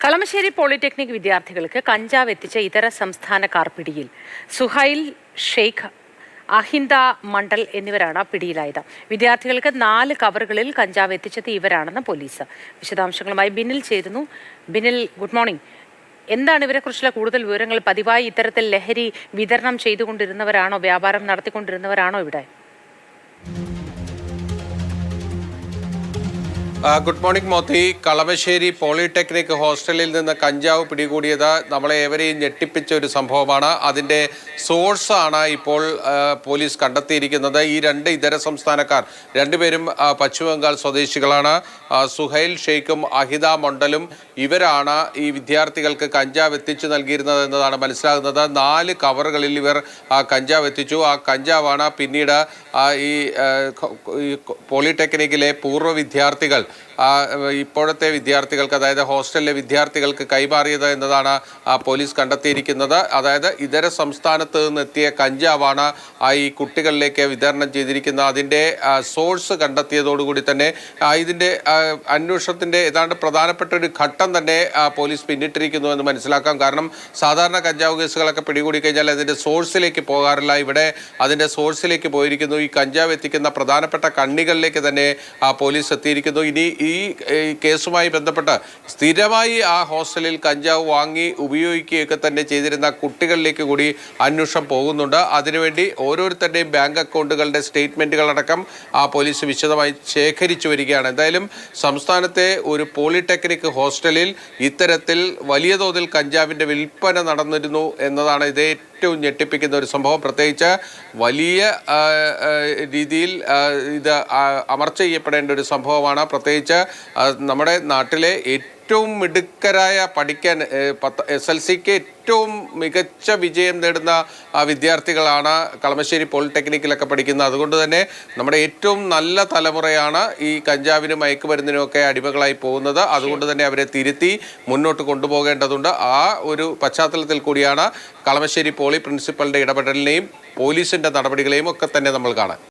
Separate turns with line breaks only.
Kalamassery polytechnic വിദ്യാർത്ഥികൾക്ക് കഞ്ചാവ് എത്തിച്ച ഇതര സംസ്ഥാനക്കാർ പിടിയിൽ സുഹൈൽ ഷെയ്ഖ് അഹിന്ദ മണ്ഡൽ എന്നിവരാണ് പിടിയിലായത്. വിദ്യാർത്ഥികൾക്ക് നാല് കവറുകളിൽ കഞ്ചാവ് എത്തിച്ചത് ഇവരാണെന്ന് പോലീസ് വിശദാംശങ്ങളുമായി ബിനിൽ ചേരുന്നു. Binil good morning. എന്താണ് ഇവരെക്കുറിച്ചുള്ള കൂടുതൽ വിവരങ്ങൾ? പതിവായി ഇത്തരത്തിൽ ലഹരി വിതരണം ചെയ്തുകൊണ്ടിരുന്നവരാണോ? വ്യാപാരം നടത്തിക്കൊണ്ടിരുന്നവരാണോ ഇവിടെ?
Good morning Moti. Kalamassery polytechnic ഹോസ്റ്റലിൽ നിന്ന് കഞ്ചാവ് പിടികൂടിയത് നമ്മളെ ഏവരെയും ഞെട്ടിപ്പിച്ച ഒരു സംഭവമാണ്. അതിന്റെ സോഴ്സാണ് ഇപ്പോൾ പോലീസ് കണ്ടെത്തിയിരിക്കുന്നത്. ഈ രണ്ട് ഇതര സംസ്ഥാനക്കാർ രണ്ടുപേരും പശ്ചിമബംഗാൾ പശ്ചിമ ബംഗാൾ സ്വദേശികളാണ്. സുഹൈൽ ഷെയ്ഖും അഹിത മണ്ഡലും ഇവരാണ് ഈ വിദ്യാർത്ഥികൾക്ക് കഞ്ചാവ് എത്തിച്ചു നൽകിയിരുന്നത് എന്നതാണ് മനസ്സിലാകുന്നത്. നാല് കവറുകളിൽ ഇവർ കഞ്ചാവ് എത്തിച്ചു. ആ കഞ്ചാവാണ് പിന്നീട് ഈ പോളിടെക്നിക്കിലെ പൂർവ വിദ്യാർത്ഥികൾ like ഇപ്പോഴത്തെ വിദ്യാർത്ഥികൾക്ക് അതായത് ഹോസ്റ്റലിലെ വിദ്യാർത്ഥികൾക്ക് കൈമാറിയത് എന്നതാണ് പോലീസ് കണ്ടെത്തിയിരിക്കുന്നത്. അതായത് ഇതര സംസ്ഥാനത്ത് നിന്നെത്തിയ കഞ്ചാവാണ് ഈ കുട്ടികളിലേക്ക് വിതരണം ചെയ്തിരിക്കുന്നത്. അതിന്റെ സോഴ്സ് കണ്ടെത്തിയതോടുകൂടി തന്നെ ഇതിന്റെ അന്വേഷണത്തിന്റെ ഏതാണ്ട് പ്രധാനപ്പെട്ട ഒരു ഘട്ടം തന്നെ പോലീസ് പിന്നിട്ടിരിക്കുന്നു എന്ന് മനസ്സിലാക്കാം. കാരണം സാധാരണ കഞ്ചാവ് കേസുകളൊക്കെ പിടികൂടി കഴിഞ്ഞാൽ അതിന്റെ സോഴ്സിലേക്ക് പോകാറില്ല. ഇവിടെ അതിന്റെ സോഴ്സിലേക്ക് പോയിരിക്കുന്നു. ഈ കഞ്ചാവ് എത്തിക്കുന്ന പ്രധാനപ്പെട്ട കണ്ണികളിലേക്ക് തന്നെ പോലീസ് എത്തിയിരിക്കുന്നു. ഇനി ഈ കേസുമായി ബന്ധപ്പെട്ട് സ്ഥിരമായി ആ ഹോസ്റ്റലിൽ കഞ്ചാവ് വാങ്ങി ഉപയോഗിക്കുകയൊക്കെ തന്നെ ചെയ്തിരുന്ന കുട്ടികളിലേക്ക് കൂടി അന്വേഷണം പോകുന്നുണ്ട്. അതിനുവേണ്ടി ഓരോരുത്തരുടെയും ബാങ്ക് അക്കൗണ്ടുകളുടെ സ്റ്റേറ്റ്മെന്റുകളടക്കം ആ പോലീസ് വിശദമായി ശേഖരിച്ചു വരികയാണ്. എന്തായാലും സംസ്ഥാനത്തെ ഒരു പോളിടെക്നിക് ഹോസ്റ്റലിൽ ഇത്തരത്തിൽ വലിയ തോതിൽ കഞ്ചാവിന്റെ വിൽപ്പന നടന്നിരുന്നു എന്നതാണ് ഇത് ഏറ്റവും ഞെട്ടിപ്പിക്കുന്ന ഒരു സംഭവം. പ്രത്യേകിച്ച് വലിയ രീതിയിൽ ഇത് അമർച്ച ചെയ്യപ്പെടേണ്ട ഒരു സംഭവമാണ്. പ്രത്യേകിച്ച് നമ്മുടെ നാട്ടിലെ ഏറ്റവും മിടുക്കരായ പഠിക്കാൻ പത്ത് എസ് എൽ സിക്ക് ഏറ്റവും മികച്ച വിജയം നേടുന്ന വിദ്യാർത്ഥികളാണ് കളമശ്ശേരി പോളിടെക്നിക്കിലൊക്കെ പഠിക്കുന്നത്. അതുകൊണ്ട് തന്നെ നമ്മുടെ ഏറ്റവും നല്ല തലമുറയാണ് ഈ കഞ്ചാവിനും മയക്കുമരുന്നിനുമൊക്കെ അടിമകളായി പോകുന്നത്. അതുകൊണ്ട് തന്നെ അവരെ തിരുത്തി മുന്നോട്ട് കൊണ്ടുപോകേണ്ടതുണ്ട്. ആ ഒരു പശ്ചാത്തലത്തിൽ കൂടിയാണ് കളമശ്ശേരി പോളി പ്രിൻസിപ്പലിന്റെ ഇടപെടലിനെയും പോലീസിന്റെ നടപടികളെയും ഒക്കെ തന്നെ നമ്മൾ കാണാൻ.